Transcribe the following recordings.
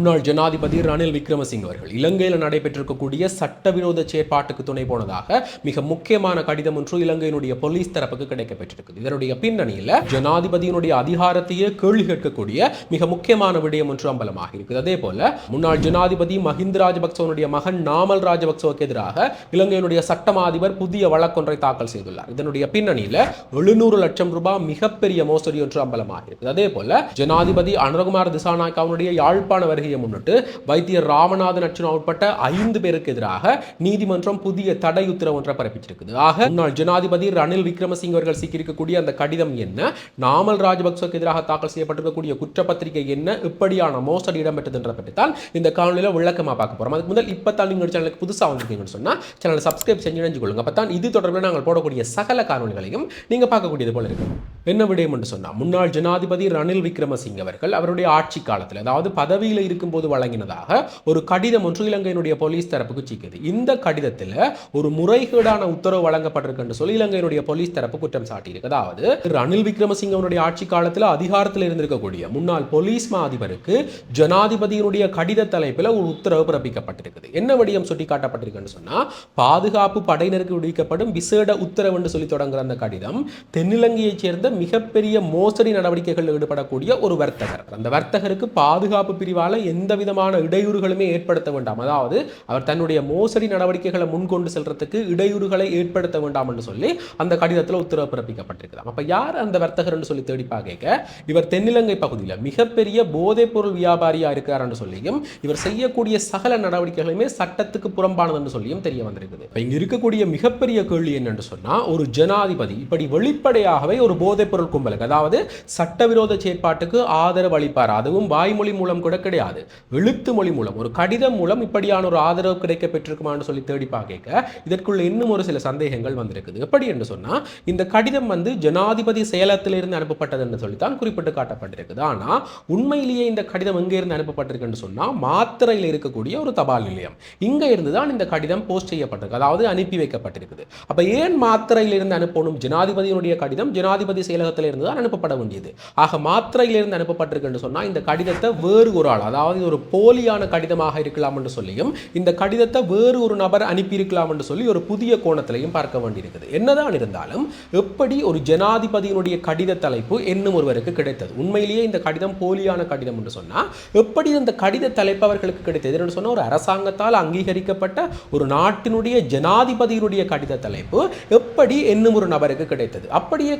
முன்னாள் ஜனாதிபதி ரணில் விக்ரமசிங்க அவர்கள் இலங்கையில் நடைபெற்றிருக்கக்கூடிய சட்டவிரோத செயற்பாட்டுக்கு துணை போனதாக மிக முக்கியமான கடிதம் ஒன்று இலங்கையினுடைய போலீஸ் தரப்புக்கு கிடைக்கப்பெற்றிருக்குது இதனுடைய பின்னணியில் ஜனாதிபதியினுடைய அதிகாரத்தையே கேள்வி கேட்கக்கூடிய மிக முக்கியமான விடயம் ஒன்று அம்பலமாக இருக்குது. அதே போல முன்னாள் ஜனாதிபதி மஹிந்த ராஜபக்சவனுடைய மகன் நாமல் ராஜபக்சவுக்கு எதிராக இலங்கையினுடைய சட்டமா அதிபர் புதிய வழக்கொன்றை தாக்கல் செய்துள்ளார். இதனுடைய பின்னணியில் எழுநூறு லட்சம் ரூபாய் மிகப்பெரிய மோசடி ஒன்று அம்பலமாக இருக்குது. அதே போல ஜனாதிபதி அனுரகுமார் திசாநாயக்காவுடைய யாழ்ப்பாண வருகை வருகையை முன்னிட்டு வைத்தியர் ராமநாதன் அர்ச்சனா உட்பட்ட ஐந்து பேருக்கு எதிராக நீதிமன்றம் புதிய தடை உத்தரவு ஒன்றை பிறப்பிச்சிருக்குது. ஆக முன்னாள் ஜனாதிபதி ரணில் விக்ரமசிங்க அவர்கள் சிக்கியிருக்கக்கூடிய அந்த கடிதம் என்ன? நாமல் ராஜபக்சவுக்கு எதிராக தாக்கல் செய்யப்பட்டிருக்கக்கூடிய குற்றப்பத்திரிகை என்ன? இப்படியான மோசடி இடம்பெற்றதுன்ற பற்றி தான் இந்த காணொலியில் விளக்கமாக பார்க்க போறோம். அதுக்கு முதல் இப்போ தான் நீங்கள் சேனலுக்கு புதுசாக வந்திருக்கீங்கன்னு சொன்னா சேனலை சப்ஸ்கிரைப் செஞ்சு நினைஞ்சு கொள்ளுங்க அப்போ தான் இது தொடர்பில் நாங்கள் போடக்கூடிய சகல காணொலிகளையும் நீங்க பார்க்கக்கூடியது போல இருக்கும் என்ன விடயம் என்று சொன்னால் முன்னாள் ஜனாதிபதி ரணில் விக்ரமசிங்க அவர்கள் அவருடைய ஆட்சி காலத்தில் அதாவது பதவியில் இருக்கும்போது வழங்கினதாக ஒரு கடிதம் ஒன்று இலங்கையினுடைய போலீஸ் தரப்புக்கு சிக்கியது. இந்த கடிதத்தில் ஒரு முறைகேடான உத்தரவு வழங்கப்பட்டிருக்கு சொல்லி இலங்கையினுடைய போலீஸ் தரப்பு குற்றம் சாட்டியிருக்கு. அதாவது ரணில் விக்ரமசிங்க அவருடைய ஆட்சி காலத்தில் அதிகாரத்தில் இருந்திருக்கக்கூடிய முன்னாள் போலீஸ் மா அதிபருக்கு ஜனாதிபதியினுடைய கடித தலைப்பில் ஒரு உத்தரவு பிறப்பிக்கப்பட்டிருக்குது. என்ன விடயம் சுட்டிக்காட்டப்பட்டிருக்குன்னு சொன்னால் பாதுகாப்பு படையினருக்கு விடுவிக்கப்படும் விசேட உத்தரவு என்று சொல்லி தொடங்குற அந்த கடிதம் தென்னிலங்கையைச் சேர்ந்த மிகப்பெரிய மோசடி நடவடிக்கைகளில் ஈடுபடக்கூடிய ஒரு வர்த்தகர். அந்த வர்த்தகருக்கு பாதுகாப்பு பிரிவால் எந்த விதமான இடையூறுகளுமே ஏற்படுத்த வேண்டாம். அதாவது அவர் தன்னுடைய மோசடி நடவடிக்கைகளை முன்கொண்டு செல்றதுக்கு இடையூறுகளை ஏற்படுத்த வேண்டாம் என்று சொல்லி அந்த கடிதத்தில் உத்தரவு பிறப்பிக்கப்பட்டிருக்கிறார் அப்போ யார் அந்த வர்த்தகர் என்று சொல்லி தேடி பார்க்க? இவர் தென்னிலங்கை பகுதியில் மிகப்பெரிய போதைப்பொருள் வியாபாரியாக இருக்கிறார் என்று சொல்லியும் இவர் செய்யக்கூடிய சகல நடவடிக்கைகளுமே சட்டத்துக்கு புறம்பானது என்று சொல்லியும் தெரிய வந்திருக்குது. இப்போ இங்கே இருக்கக்கூடிய மிகப்பெரிய கேள்வி என்னென்று சொன்னால் ஒரு ஜனாதிபதி இப்படி வெளிப்படையாகவே ஒரு போதைப் பொருள் கும்பலுக்கு. அதாவது சட்டவிரோத செயற்பாட்டுக்கு ஆதரவு அளிப்பார். அதுவும் வாய்மொழி மூலம் கூட கிடையாது. எழுத்து மொழி மூலம். ஒரு கடிதம் மூலம் இப்படியான ஒரு ஆதரவு கிடைக்க பெற்றிருக்குமான்னு சொல்லி தேடி பார்க்க இதற்குள்ள இன்னும் ஒரு சில சந்தேகங்கள் வந்திருக்குது. எப்படி என்று சொன்னால் இந்த கடிதம் வந்து ஜனாதிபதி செயலத்திலிருந்து அனுப்பப்பட்டது என்று சொல்லித்தான் குறிப்பிட்டு காட்டப்பட்டிருக்குது. ஆனால் உண்மையிலேயே இந்த கடிதம் எங்க இருந்து அனுப்பப்பட்டிருக்குன்னு சொன்னால் மாத்திரையில் இருக்கக்கூடிய ஒரு தபால் நிலையம். இங்கே இருந்து தான் இந்த கடிதம் போஸ்ட் செய்யப்பட்டிருக்கு. அதாவது அனுப்பி வைக்கப்பட்டிருக்குது. அப்போ ஏன் மாத்திரையில் இருந்து அனுப்பணும்? ஜனாதிபதியினுடைய கடிதம் ஜனாதிபதி செயலகத்தில் இருந்து தான் அனுப்பப்பட வேண்டியது. ஆக மாத்திரையில் இருந்து அனுப்பப்பட்டிருக்குன்னு சொன்னா இந்த கடிதத்தை வேறு ஒரு ஆள் அதாவது ஒரு போலியான கடிதமாக இருக்கலாம் என்று சொல்லியும் இந்த கடிதத்தை வேறு ஒரு நபர் அனுப்பி இருக்கலாம் என்று சொல்லி ஒரு புதிய கோணத்திலையும் பார்க்க வேண்டியிருக்குது. என்னதான் இருந்தாலும் எப்படி ஒரு ஜனாதிபதியினுடைய கடித தலைப்பு என்னும் ஒருவருக்கு கிடைத்தது? உண்மையிலேயே இந்த கடிதம் போலியான கடிதம் என்று சொன்னால் எப்படி இந்த கடித தலைப்பு அவர்களுக்கு கிடைத்தது என்று சொன்னால் ஒரு அரசாங்கத்தால் அங்கீகரிக்கப்பட்ட ஒரு நாட்டினுடைய ஜனாதிபதியினுடைய கடித தலைப்பு எப்படி என்னும் ஒரு நபருக்கு கிடைத்தது? அப்படியே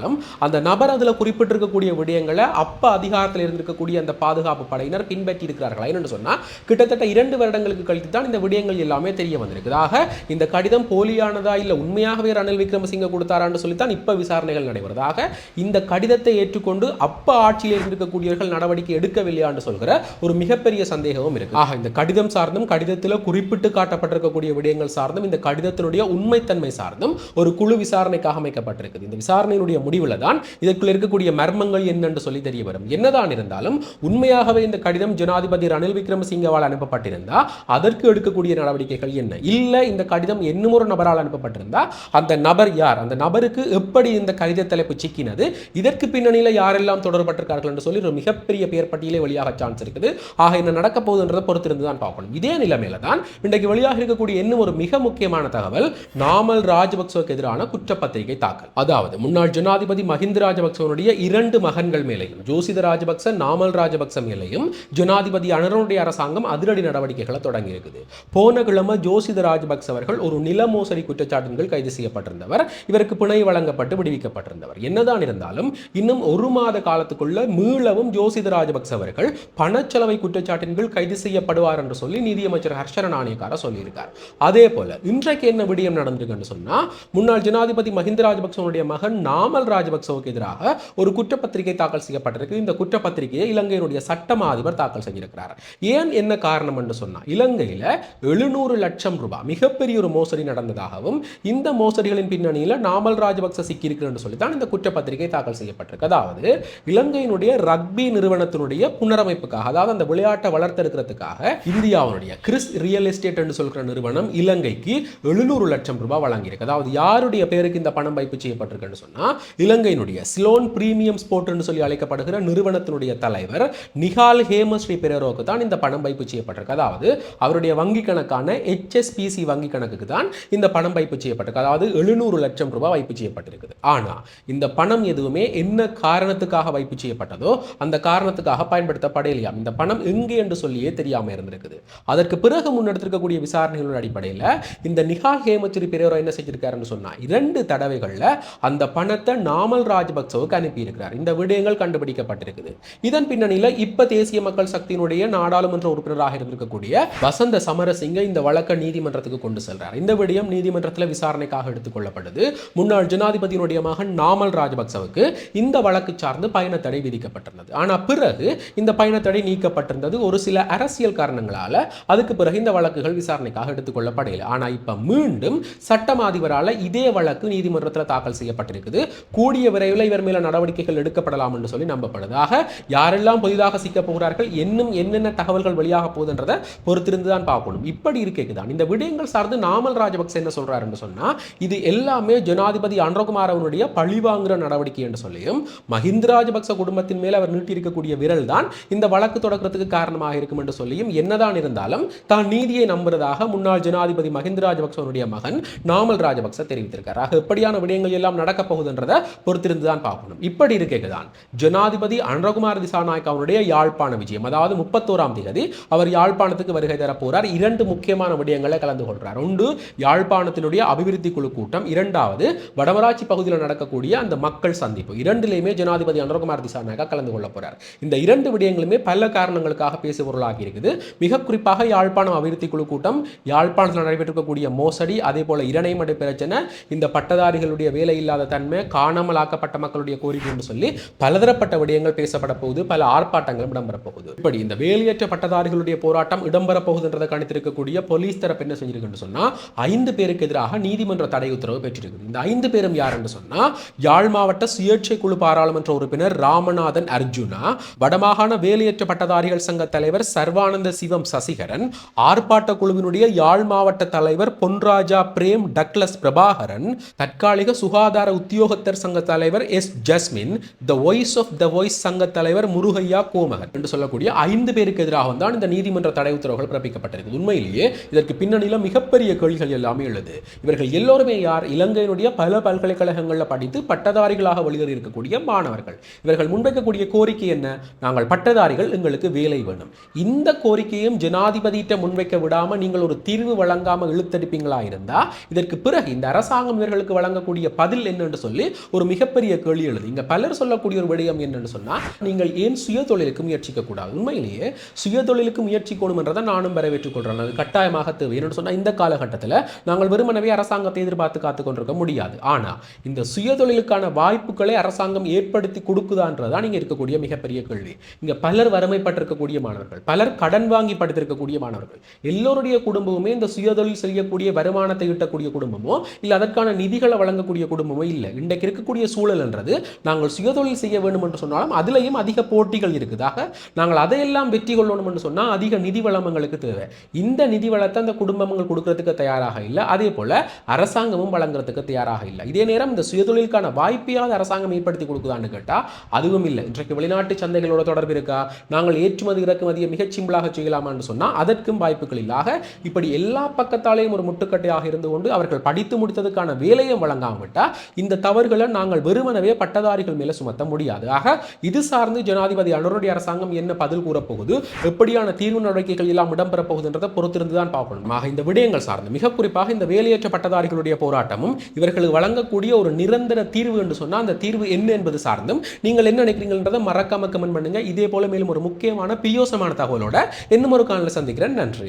இருந்தாலும் அந்த நபர் அதில் குறிப்பிட்டிருக்கக்கூடிய விடயங்களை அப்ப அதிகாரத்தில் இருந்திருக்கக்கூடிய அந்த பாதுகாப்பு படையினர் பின்பற்றி இருக்கிறார்களா என்னென்னு சொன்னால் கிட்டத்தட்ட இரண்டு வருடங்களுக்கு கழித்து தான் இந்த விடயங்கள் எல்லாமே தெரிய வந்திருக்குது. ஆக இந்த கடிதம் போலியானதா இல்லை உண்மையாகவே ரணில் விக்ரமசிங்க கொடுத்தாரான்னு சொல்லித்தான் இப்ப விசாரணைகள் நடைபெறுது. இந்த கடிதத்தை ஏற்றுக்கொண்டு அப்ப ஆட்சியில் இருந்திருக்கக்கூடியவர்கள் நடவடிக்கை எடுக்கவில்லையான்னு சொல்கிற ஒரு மிகப்பெரிய சந்தேகமும் இருக்கு. ஆக இந்த கடிதம் சார்ந்தும் கடிதத்தில் குறிப்பிட்டு காட்டப்பட்டிருக்கக்கூடிய விடயங்கள் சார்ந்தும் இந்த கடிதத்தினுடைய உண்மைத்தன்மை சார்ந்தும் ஒரு குழு விசாரணைக்காக அமைக்கப்பட்டிருக்குது. இந்த விசாரணையினுடைய முடிவில் தான் இதற்குள் இருக்கக்கூடிய மர்மங்கள் என்னென்று சொல்லி தெரிய வரும். என்னதான் இருந்தாலும் உண்மையாகவே இந்த கடிதம் ஜனாதிபதி ரணில் விக்ரமசிங்கவால் அனுப்பப்பட்டிருந்தா அதற்கு எடுக்கக்கூடிய நடவடிக்கைகள் என்ன? இல்ல இந்த கடிதம் இன்னும் ஒரு நபரால் அனுப்பப்பட்டிருந்தா அந்த நபர் யார்? அந்த நபருக்கு எப்படி இந்த கடித தலைப்பு சிக்கினது? இதற்கு பின்னணியில் யாரெல்லாம் தொடர்பட்டிருக்கார்கள் என்று சொல்லி ஒரு மிகப்பெரிய பெயர் பட்டியலே வெளியாக சான்ஸ் இருக்குது. ஆக என்ன நடக்க போகுதுன்றதை பொறுத்திருந்து தான் பார்க்கணும். இதே நிலைமையில தான் இன்றைக்கு வெளியாக இருக்கக்கூடிய இன்னும் ஒரு மிக முக்கியமான தகவல் நாமல் ராஜபக்சவுக்கு எதிரான குற்றப்பத்திரிகை தாக்கல். அதாவது முன்னாள் ஜனாதிபதி ஜனாதிபதி மஹிந்த ராஜபக்சவனுடைய இரண்டு மகன்கள் மேலையும் ஜோசித ராஜபக்ச நாமல் ராஜபக்ச மேலையும் ஜனாதிபதி அனரனுடைய அரசாங்கம் அதிரடி நடவடிக்கைகளை தொடங்கி இருக்குது. போன கிழமை ஜோசித ராஜபக்ச அவர்கள் ஒரு நில மோசடி குற்றச்சாட்டுகள் கைது செய்யப்பட்டிருந்தவர். இவருக்கு பிணை வழங்கப்பட்டு விடுவிக்கப்பட்டிருந்தவர். என்னதான் இருந்தாலும் இன்னும் ஒரு மாத காலத்துக்குள்ள மீளவும் ஜோசித ராஜபக்ச அவர்கள் பணச்செலவை குற்றச்சாட்டின்கள் கைது செய்யப்படுவார் என்று சொல்லி நீதியமைச்சர் ஹர்ஷன நாணயக்கார சொல்லியிருக்கார். அதே போல இன்றைக்கு என்ன விடயம் நடந்திருக்குன்னு சொன்னா முன்னாள் ஜனாதிபதி மஹிந்த ராஜபக்சவனுடைய மகன் நாமல் ராஜபக்சவுக்கு எதிராக ஒரு குற்றப்பத்திரிகை தாக்கல் செய்யப்பட்டிருக்கு. இந்த குற்றப்பத்திரிகையை இலங்கையினுடைய சட்டமா அதிபர் தாக்கல் செஞ்சிருக்கிறார் ஏன் என்ன காரணம் என்று சொன்னால் இலங்கையில் எழுநூறு லட்சம் ரூபாய் மிகப்பெரிய ஒரு மோசடி நடந்ததாகவும் இந்த மோசடிகளின் பின்னணியில் நாமல் ராஜபக்ச சிக்கியிருக்கிறது சொல்லி தான் இந்த குற்றப்பத்திரிகை தாக்கல் செய்யப்பட்டிருக்கு. அதாவது இலங்கையினுடைய ரக்பி நிறுவனத்தினுடைய புனரமைப்புக்காக அதாவது அந்த விளையாட்டை வளர்த்தெடுக்கிறதுக்காக இந்தியாவுடைய கிறிஸ் ரியல் எஸ்டேட் என்று சொல்கிற நிறுவனம் இலங்கைக்கு எழுநூறு லட்சம் ரூபாய் வழங்கியிருக்கு. அதாவது யாருடைய பேருக்கு இந்த பணம் வைப்பு செய்யப்பட்டிருக்குன்னு சொன்னால் இலங்கையினுடைய சிலோன் பிரீமியம் ஸ்போர்ட்னு சொல்லி அழைக்கப்படுகிற நிறுவனத்தினுடைய தலைவர் நிகால் ஹேமஸ்ரீ பெரேரோக்கு தான் இந்த பணம் வைப்பு செய்யப்பட்டிருக்கு. அதாவது அவருடைய வங்கி கணக்கான ஹெச்எஸ்பிசி வங்கி கணக்குக்கு தான் இந்த பணம் வைப்பு செய்யப்பட்டிருக்கு. அதாவது எழுநூறு லட்சம் ரூபாய் வைப்பு செய்யப்பட்டிருக்குது. ஆனா இந்த பணம் எதுவுமே என்ன காரணத்துக்காக வைப்பு செய்யப்பட்டதோ அந்த காரணத்துக்காக பயன்படுத்தப்படலையாம் இந்த பணம் எங்கே என்று சொல்லியே தெரியாம இருந்திருக்குது. அதற்கு பிறகு முன்னெடுத்திருக்கக்கூடிய விசாரணைகளின் அடிப்படையில் இந்த நிகால் ஹேமஸ்ரீ பெரேரோ என்ன செஞ்சிருக்காருன்னு சொன்னா இரண்டு தடவைகள்ல அந்த பணத்தை நாமல் ராஜபக்சவுக்கு அனுப்பியிருக்கிறார். இந்த விடயங்கள் கண்டுபிடிக்கப்பட்டிருக்குது. இதன் பின்னணியில் இப்ப தேசிய மக்கள் சக்தியினுடைய நாடாளுமன்ற உறுப்பினராக இருந்திருக்கக்கூடிய வசந்த சமரசிங்க இந்த வழக்கை நீதிமன்றத்துக்கு கொண்டு செல்றார். இந்த விடயம் நீதிமன்றத்தில் விசாரணைக்காக எடுத்துக்கொள்ளப்படுது முன்னாள் ஜனாதிபதியினுடைய மகன் நாமல் ராஜபக்சவுக்கு இந்த வழக்கு சார்ந்து பயணத்தடை விதிக்கப்பட்டிருந்தது. ஆனால் பிறகு இந்த பயணத்தடை நீக்கப்பட்டிருந்தது ஒரு சில அரசியல் காரணங்களால அதுக்கு பிறகு இந்த வழக்குகள் விசாரணைக்காக எடுத்துக்கொள்ளப்படல ஆனால் இப்ப மீண்டும் சட்டம் அதிபரால இதே வழக்கு நீதிமன்றத்தில் தாக்கல் செய்யப்பட்டிருக்குது. கூடிய விரைவில் இவர் மேல நடவடிக்கைகள் எடுக்கப்படலாம் என்று சொல்லி நம்பப்படுது. ஆக யாரெல்லாம் புதிதாக சிக்க போகிறார்கள் இன்னும் என்னென்ன தகவல்கள் வெளியாக போகுதுன்றதை பொறுத்திருந்து தான் பார்க்கணும். இப்படி இருக்கேக்கு தான். இந்த விடயங்கள் சார்ந்து நாமல் ராஜபக்சே என்ன சொல்றாருன்னு சொன்னா இது எல்லாமே ஜனாதிபதி அன்றகுமாரவனுடைய பழிவாங்குற நடவடிக்கை என்று சொல்லியும் மஹிந்த ராஜபக்ச குடும்பத்தின் மேல் அவர் நீட்டியிருக்கக்கூடிய விரல் தான் இந்த வழக்கு தொடக்கிறதுக்கு காரணமாக இருக்கும் என்று சொல்லியும் என்னதான் இருந்தாலும் தான் நீதியை நம்புறதாக முன்னாள் ஜனாதிபதி மஹிந்த ராஜபக்சவனுடைய மகன் நாமல் ராஜபக்ச தெரிவித்திருக்கார். ஆக எப்படியான விடயங்கள் எல்லாம் நடக்கப் போகுதுன்றதை பொறுத்திருந்து தான் பார்க்கணும். இப்படி இருக்கேக்கு தான் ஜனாதிபதி அனுரகுமார் திசாநாயக் அவருடைய யாழ்ப்பாண விஜயம் அதாவது முப்பத்தோராம் தேதி அவர் யாழ்ப்பாணத்துக்கு வருகை தர போறார் இரண்டு முக்கியமான விடயங்களை கலந்து கொள்றார். ஒன்று யாழ்ப்பாணத்தினுடைய அபிவிருத்தி குழு கூட்டம். இரண்டாவது வடமராட்சி பகுதியில் நடக்கக்கூடிய அந்த மக்கள் சந்திப்பு. இரண்டிலேயுமே ஜனாதிபதி அனுரகுமார் திசாநாயக்கா கலந்து கொள்ள போறார். இந்த இரண்டு விடயங்களுமே பல காரணங்களுக்காக பேசு பொருளாகி இருக்குது. மிக குறிப்பாக யாழ்ப்பாணம் அபிவிருத்தி குழு கூட்டம் யாழ்ப்பாணத்தில் நடைபெற்றிருக்கக்கூடிய மோசடி அதே போல இரணைமடை பிரச்சனை இந்த பட்டதாரிகளுடைய வேலை இல்லாத தன்மை காணாமல் ஆக்கப்பட்ட மக்களுடைய கோரிக்கை என்று சொல்லி பலதரப்பட்ட விடயங்கள் பேசப்பட போகுது பல ஆர்ப்பாட்டங்களும் இடம்பெற போகுது இப்படி இந்த வேலையற்ற பட்டதாரிகளுடைய போராட்டம் இடம்பெற போகுதுன்றதை கணித்திருக்கக்கூடிய போலீஸ் தரப்பு என்ன செஞ்சிருக்குன்னு சொன்னா ஐந்து பேருக்கு எதிராக நீதிமன்ற தடை உத்தரவு பெற்றிருக்கு இந்த ஐந்து பேரும் யார் என்று சொன்னா யாழ் மாவட்ட சுயேட்சை குழு பாராளுமன்ற உறுப்பினர் ராமநாதன் அர்ஜுனா வடமாகாண வேலையற்ற பட்டதாரிகள் சங்க தலைவர் சர்வானந்த சிவம் சசிகரன் ஆர்ப்பாட்ட குழுவினுடைய யாழ் மாவட்ட தலைவர் பொன்ராஜா பிரேம் டக்லஸ் பிரபாகரன் தற்காலிக சுகாதார உத்தியோகத்தர் சங்க தலைவர் S Jasmine the voice of the voice சங்க தலைவர் முருகையா கோமகன் என்று சொல்லக்கூடிய ஐந்து பேருக்கு எதிராக தான் இந்த நீதிமன்ற தடை உத்தரவுகள் பிறப்பிக்கப்பட்டிருக்கு உண்மையிலேயே இதற்கு பின்னணியில் மிகப்பெரிய கேள்விகள் எல்லாமே எழுது இவர்கள் எல்லோருமே யார்? இலங்கையினுடைய பல பல்கலைக்கழகங்களில் படித்து பட்டதாரிகளாக வெளியேறி இருக்கக்கூடிய மாணவர்கள். இவர்கள் முன்வைக்கக்கூடிய கோரிக்கை என்ன? நாங்கள் பட்டதாரிகள் எங்களுக்கு வேலை வேணும். இந்த கோரிக்கையும் ஜனாதிபதியிட்ட முன்வைக்க விடாம நீங்கள் ஒரு தீர்வு வழங்காம இழுத்தடிப்பீங்களா இருந்தால் இதற்கு பிறகு இந்த அரசாங்கம் இவர்களுக்கு வழங்கக்கூடிய பதில் என்னன்னு சொல்லி ஒரு மிகப்பெரிய கேள்வி எழுது. இங்கே பலர் சொல்லக்கூடிய ஒரு விடயம் என்னன்னு சொன்னா நீங்கள் ஏன் சுய தொழிலுக்கு முயற்சிக்க கூடாது? உண்மையிலேயே சுய தொழிலுக்கு முயற்சிக்கணும் என்றதை நானும் வரவேற்றுக் கொள்றேன். அது கட்டாயமாக தேவை. என்னன்னு இந்த காலகட்டத்தில் நாங்கள் வெறுமனவே அரசாங்கத்தை எதிர்பார்த்து காத்து கொண்டிருக்க முடியாது. ஆனால் இந்த சுய தொழிலுக்கான வாய்ப்புகளை அரசாங்கம் ஏற்படுத்தி கொடுக்குதான்றதான் இங்க இருக்கக்கூடிய மிகப்பெரிய கேள்வி. இங்கே பலர் வறுமைப்பட்டிருக்கக்கூடிய மாணவர்கள் பலர் கடன் வாங்கி படித்திருக்கக்கூடிய மாணவர்கள் எல்லோருடைய குடும்பமுமே இந்த சுயதொழில் செய்யக்கூடிய வருமானத்தை ஈட்டக்கூடிய குடும்பமோ இல்லை அதற்கான நிதிகளை வழங்கக்கூடிய குடும்பமோ இல்லை. இன்றைக்கு இருக்கக்கூடிய சூழல்ன்றது நாங்கள் சுயதொழில் செய்ய வேண்டும் என்று சொன்னாலும் அதிலையும் அதிக போட்டிகள் இருக்குதாக நாங்கள் அதையெல்லாம் வெற்றி கொள்ளணும் என்று சொன்னால் அதிக நிதி வளமங்களுக்கு தேவை. இந்த நிதி வளத்தை அந்த குடும்பங்கள் கொடுக்கறதுக்கு தயாராக இல்லை. அதே போல அரசாங்கமும் வழங்குறதுக்கு தயாராக இல்லை. இதே நேரம் இந்த சுயதொழிலுக்கான வாய்ப்பையாவது அரசாங்கம் ஏற்படுத்தி கொடுக்குதான்னு கேட்டால் அதுவும் இல்லை. இன்றைக்கு வெளிநாட்டு சந்தைகளோட தொடர்பு இருக்கா? நாங்கள் ஏற்றுமதி இறக்குமதியை மிகச் சிம்பிளாக செய்யலாமான்னு சொன்னால் அதற்கும் வாய்ப்புகள் இல்லாக இப்படி எல்லா பக்கத்தாலேயும் ஒரு முட்டுக்கட்டையாக இருந்து கொண்டு அவர்கள் படித்து முடித்ததுக்கான வேலையும் வழங்காம விட்டா இந்த தவறுகள் நாங்கள் வெறுமனவே பட்டதாரிகள் மேலே சுமத்த முடியாது. ஆக இது சார்ந்து ஜனாதிபதி அனுருடைய அரசாங்கம் என்ன பதில் கூறப்போகுது எப்படியான தீர்வு நடவடிக்கைகள் எல்லாம் இடம்பெற போகுதுன்றதை பொறுத்திருந்து தான் பார்க்கணும். ஆக இந்த விடயங்கள் சார்ந்து மிக குறிப்பாக இந்த வேலையற்ற பட்டதாரிகளுடைய போராட்டமும் இவர்களுக்கு வழங்கக்கூடிய ஒரு நிரந்தர தீர்வு என்று சொன்னால் அந்த தீர்வு என்ன என்பது சார்ந்தும் நீங்கள் என்ன நினைக்கிறீங்கன்றதை மறக்காம கமெண்ட் பண்ணுங்க. இதே போல மேலும் ஒரு முக்கியமான பியோசமான தகவலோட இன்னும் ஒரு காலையில் சந்திக்கிறேன். நன்றி.